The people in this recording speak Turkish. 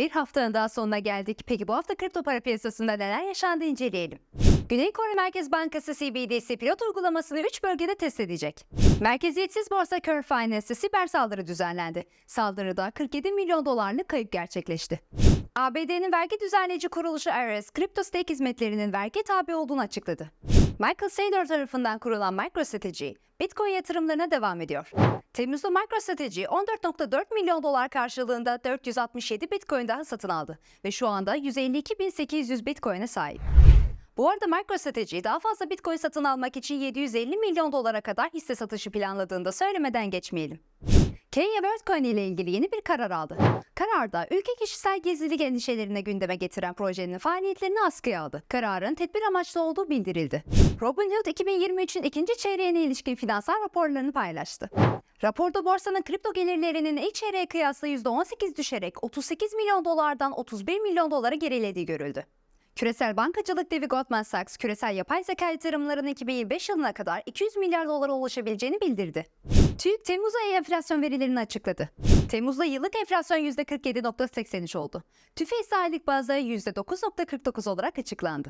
Bir haftanın daha sonuna geldik. Peki bu hafta kripto para piyasasında neler yaşandı inceleyelim. Güney Kore Merkez Bankası CBDC pilot uygulamasını 3 bölgede test edecek. Merkeziyetsiz borsa Curve Finance'de siber saldırı düzenlendi. Saldırıda 47 milyon dolarlık kayıp gerçekleşti. ABD'nin vergi düzenleyici kuruluşu IRS, kripto stake hizmetlerinin vergi tabi olduğunu açıkladı. Michael Saylor tarafından kurulan MicroStrategy, Bitcoin yatırımlarına devam ediyor. Temmuz'da MicroStrategy 14.4 milyon dolar karşılığında 467 Bitcoin daha satın aldı ve şu anda 152.800 Bitcoin'e sahip. Bu arada MicroStrategy daha fazla Bitcoin satın almak için 750 milyon dolara kadar hisse satışı planladığını da söylemeden geçmeyelim. Kenya Worldcoin ile ilgili yeni bir karar aldı. Kararda ülke kişisel gizlilik endişelerine gündeme getiren projenin faaliyetlerini askıya aldı. Kararın tedbir amaçlı olduğu bildirildi. Robinhood 2023'ün ikinci çeyreğine ilişkin finansal raporlarını paylaştı. Raporda borsanın kripto gelirlerinin ilk çeyreğe kıyasla %18 düşerek 38 milyon dolardan 31 milyon dolara gerilediği görüldü. Küresel bankacılık devi Goldman Sachs, küresel yapay zeka yatırımlarının 2025 yılına kadar 200 milyar dolara ulaşabileceğini bildirdi. TÜİK Temmuz ayı enflasyon verilerini açıkladı. Temmuz'da yıllık enflasyon %47.83 oldu. TÜFE ise aylık bazda %9.49 olarak açıklandı.